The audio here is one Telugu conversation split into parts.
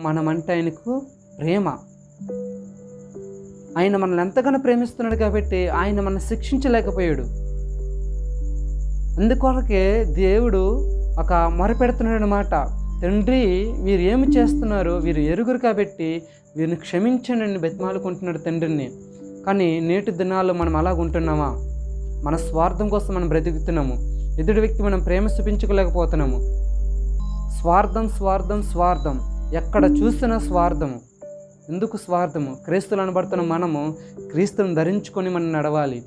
మనమంటే ఆయనకు ప్రేమ. ఆయన మనల్ని ఎంతగానో ప్రేమిస్తున్నాడు కాబట్టి ఆయన మనల్ని శిక్షించలేకపోయాడు. అందుకొరకే దేవుడు ఒక మొరపెడుతున్నాడు అనమాట తండ్రి వీరు ఏమి చేస్తున్నారు వీరు ఎరుగురు కాబట్టి వీరిని క్షమించండి బతిమాలుకుంటున్నాడు తండ్రిని. కానీ నేటి దినాల్లో మనం అలాగ ఉంటున్నామా? మన స్వార్థం కోసం మనం బ్రతుకుతున్నాము. ఎదుటి వ్యక్తి మనం ప్రేమ చూపించుకోలేకపోతున్నాము. స్వార్థం స్వార్థం స్వార్థం. ఎక్కడ చూసిన స్వార్థము. ఎందుకు స్వార్థము? క్రీస్తులు అనబడుతున్న మనము క్రీస్తుని ధరించుకొని మనం నడవాలి.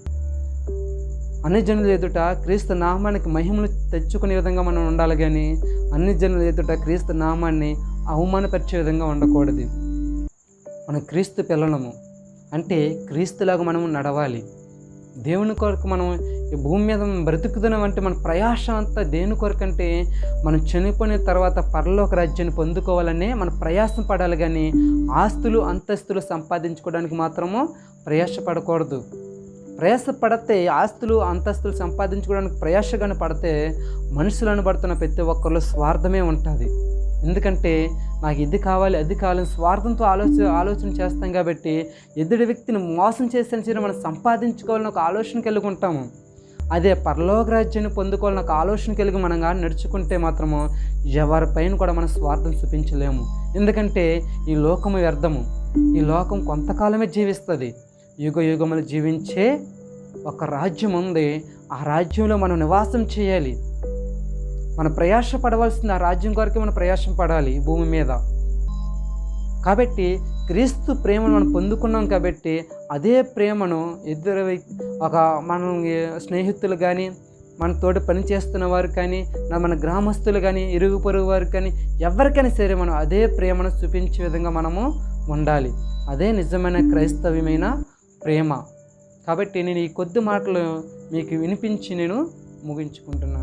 అన్ని జనుల ఎదుట క్రీస్తు నామానికి మహిమను తెచ్చుకునే విధంగా మనం ఉండాలి కానీ అన్ని జనుల ఎదుట క్రీస్తు నామాన్ని అవమానపరిచే విధంగా ఉండకూడదు. మనం క్రీస్తు పిల్లలము. అంటే క్రీస్తులాగా మనము నడవాలి. దేవుని కొరకు మనం ఈ భూమి మీద మనం బ్రతుకుతున్నాం అంటే మన ప్రయాసం అంతా దేని కొరకంటే మనం చనిపోయిన తర్వాత పరలోక రాజ్యాన్ని పొందుకోవాలనే మన ప్రయాసం పడాలి కానీ ఆస్తులు అంతస్తులు సంపాదించుకోవడానికి మాత్రము ప్రయాసపడకూడదు. ప్రయాస పడితే ఆస్తులు అంతస్తులు సంపాదించుకోవడానికి ప్రయాసగానే పడితే మనుషులను పడుతున్న ప్రతి ఒక్కరిలో స్వార్థమే ఉంటుంది. ఎందుకంటే నాకు ఇది కావాలి అది కావాలని స్వార్థంతో ఆలోచన ఆలోచన చేస్తాం కాబట్టి ఎదుటి వ్యక్తిని మోసం చేసిన సరే మనం సంపాదించుకోవాలని ఒక ఆలోచన కలిగి ఉంటాము. అదే పరలోక రాజ్యాన్ని పొందుకోవాలని ఒక ఆలోచన కలిగి మనం కానీ నడుచుకుంటే మాత్రము ఎవరిపైన కూడా మనం స్వార్థం చూపించలేము. ఎందుకంటే ఈ లోకము వ్యర్థము. ఈ లోకం కొంతకాలమే జీవిస్తుంది. యుగ యుగములు జీవించే ఒక రాజ్యం ఉంది. ఆ రాజ్యంలో మనం నివాసం చేయాలి. మనం ప్రయాస పడవలసింది ఆ రాజ్యం కొరకే మనం ప్రయాసం పడాలి భూమి మీద. కాబట్టి క్రీస్తు ప్రేమను మనం పొందుకున్నాం కాబట్టి అదే ప్రేమను ఇద్దరు ఒక మన స్నేహితులు కానీ మన తోటి పని చేస్తున్న వారు కానీ మన గ్రామస్తులు కానీ ఇరుగు పొరుగు వారు కానీ ఎవరికైనా సరే మనం అదే ప్రేమను చూపించే విధంగా మనము ఉండాలి. అదే నిజమైన క్రైస్తవ్యమైన ప్రేమ. కాబట్టి నేను ఈ కొద్ది మాటలు మీకు వినిపించి నేను ముగించుకుంటున్నాను